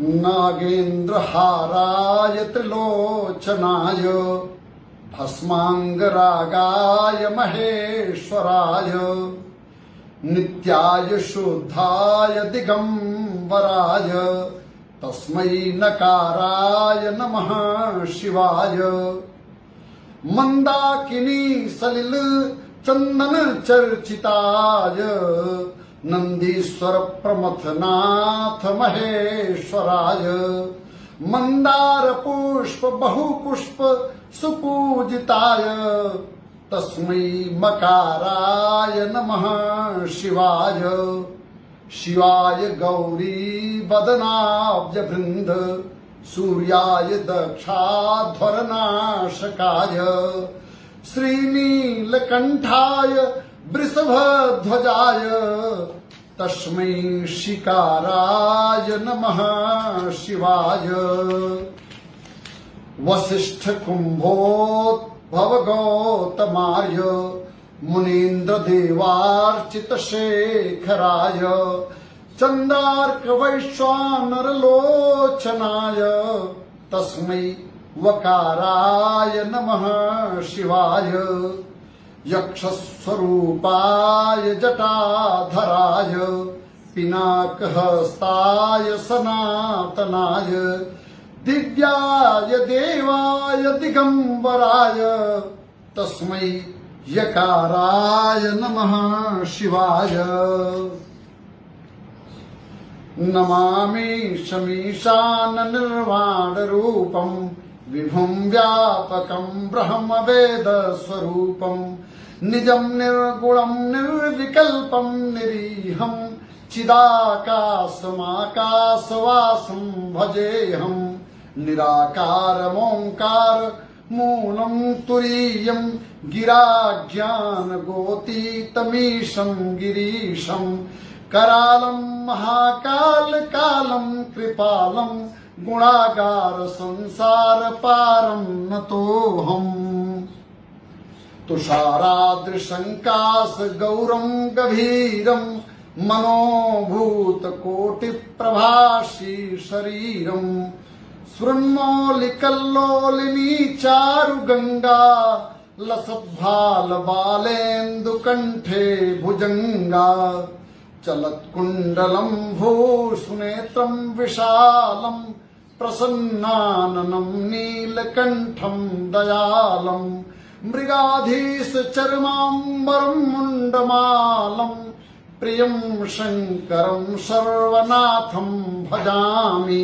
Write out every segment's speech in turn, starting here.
नागेन्द्रहाराय त्रिलोचनाय, भस्माङ्गरागाय महेश्वराय, नित्याय शुद्धाय दिगम्बराय, तस्मै नकाराय नमः शिवाय। मंदाकिनी सलिल चंदन चर्चिताय नंदीश्वर प्रमथनाथ महेश्वराय मंदार पुष्प बहु पुष्प सुपूजिताय, तस्मै मकाराय नमः शिवाय। शिवाय गौरी वदनाब्ज वृंद सूर्याय दक्षाध्वरनाशकाय, श्रीनीलकण्ठाय वृषभध्वजाय तस्मै शिकाराय नमः शिवाय। वसिष्ठ कुम्भोद्भव गौतमाय मुनीन्द्र देवार्चित शेखराय चन्द्रार्क वैश्वानर लोचनाय तस्मै वकाराय नमः शिवाय। यक्षस्वरूपाय जटाधराय पिनाकहस्ताय सनातनाय दिव्याय देवाय दिगम्बराय तस्मै यकाराय नमः शिवाय। नमामि शमीशाननिर्वाणरूपम् विभुम् व्यापकम् ब्रह्मवेदस्वरूपम् निजम् निर्गुणम् निर्विकल्पम् निरीहम् चिदाकाशमाकाशवासम् भजेऽहम् निराकारमोङ्कार मूलम् तुरीयम् गिराज्ञानगोतीतमीशम् गिरीशम् करालम् महाकालकालम् कृपालम् गुणागार संसार पारम् नतोऽहम् तुषारादृशङ्कास गौरम् गभीरम् मनोभूतकोटिप्रभाषी शरीरम् शृण्मौलिकल्लोलिनी चारु गङ्गा लसद्भालबालेन्दुकण्ठे भुजङ्गा चलत्कुण्डलम् भूषुनेत्रम् विशालम् प्रसन्नाननम् नीलकण्ठम् दयालम् मृगाधीश चर्माम्बरम् मुण्डमालम् प्रियम् शङ्करम् सर्वनाथम् भजामि।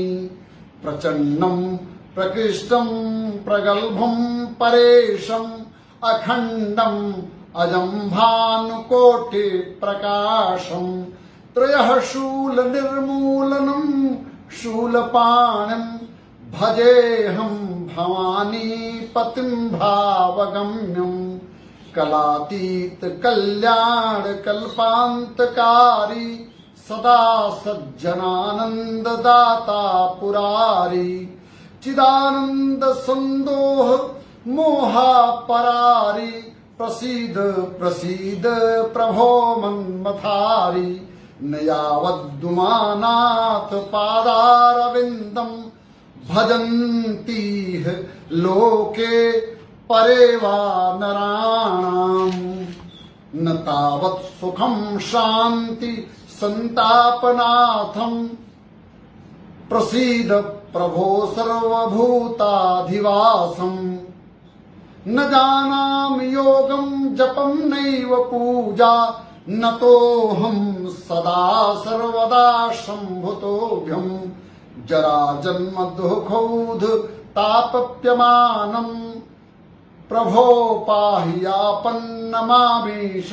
प्रचण्डम् प्रकृष्टम् प्रगल्भम् परेशम् अखण्डम् अजम् भानुकोटि प्रकाशम् त्रयः शूलनिर्मूलनम् शूलपाणिम् भजेऽहम् भवानी पतिम् भावगम्यम् कलातीत कल्याण कल्पान्तकारी, सदा सज्जनानन्ददाता पुरारी, चिदानन्द सन्दोह मोहापरारी, प्रसीद प्रसीद प्रभो मन्मथारी न यावद्दुमानाथ पादारविन्दम् भजन्तीह लोके परे वा नराणाम्। न तावत् सुखम् शान्ति सन्तापनाथम्। प्रसीद प्रभो सर्वभूताधिवासम्। न जानामि योगम्, जपम् नैव पूजा। न तोऽहम् सदा सर्वदा शम्भुतोऽभ्यम्। जरा जन्म दुःखौध तापप्यमानम् प्रभो पाहि यापन्नमामीश